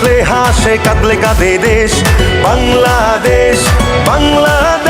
হাসলে হাসে কাঁদলে কাঁদে দেশ। বাংলাদেশ বাংলাদেশ।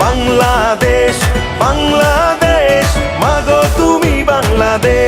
বাংলাদেশ বাংলাদেশ। মাগো তুমি বাংলাদেশ।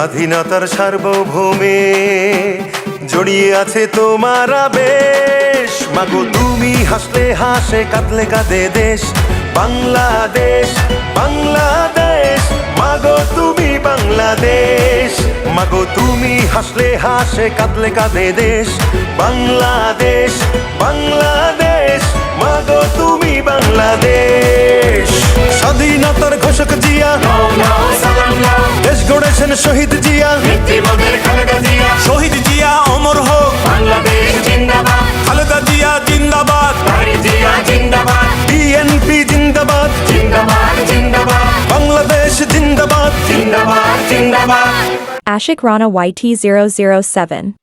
স্বাধীনতার সার্বভৌমে জড়িয়ে আছে তোমার আবেশ। মাগো, তুমি হাসলে হাসে, কাঁদলে কাঁদে দেশ। বাংলাদেশ বাংলাদেশ। মাগো, তুমি বাংলাদেশ। মাগো, তুমি হাসলে হাসে, কাঁদলে কাঁদে দেশ। বাংলাদেশ বাংলাদেশ। মাগো, তুমি বাংলাদেশ। গড়েছেন শহীদ জিয়া। শহীদ জিয়া অমর হোক। বাংলাদেশ জিন্দাবাদ। খালেদা জিয়া জিন্দাবাদ। জিয়া জিন্দাবাদ। বিএনপি জিন্দাবাদ। জিন্দাবাদ জিন্দাবাদ। বাংলাদেশ জিন্দাবাদ। জিন্দাবাদ জিন্দাবাদ। Ashik Rana YT007.